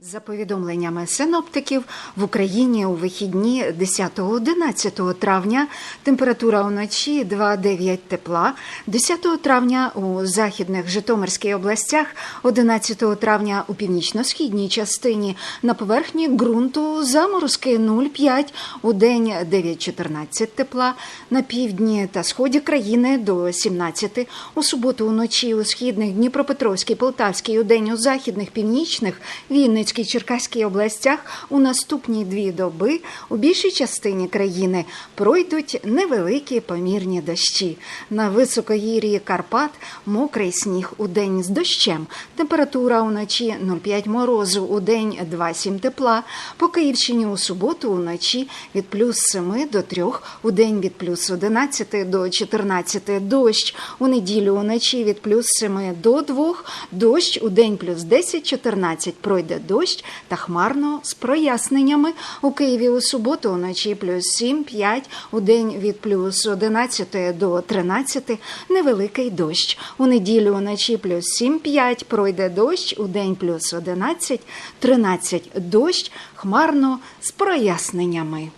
За повідомленнями синоптиків, в Україні у вихідні 10-11 травня температура уночі 2,9 тепла, 10 травня у західних Житомирській областях, 11 травня у північно-східній частині. На поверхні ґрунту заморозки 0,5, у день 9-14 тепла, на півдні та сході країни до 17, у суботу уночі у східних Дніпропетровській, Полтавській, у день у західних, північних, Вінницькій, Черкаській областях у наступні дві доби у більшій частині країни пройдуть невеликі помірні дощі. На високогір'ї Карпат мокрий сніг у день з дощем. Температура уночі 0,5 морозу, у день 2,7 тепла. По Київщині у суботу уночі від плюс 7 до 3, у день від плюс 11 до 14 дощ. У неділю уночі від плюс 7 до 2, дощ, у день плюс 10-14 пройде дощ та хмарно з проясненнями. У Києві у суботу уночі плюс 7-5, у день від плюс 11 до 13 невеликий дощ. У неділю уночі плюс 7-5 пройде дощ, у день плюс 11, 13 дощ, хмарно з проясненнями.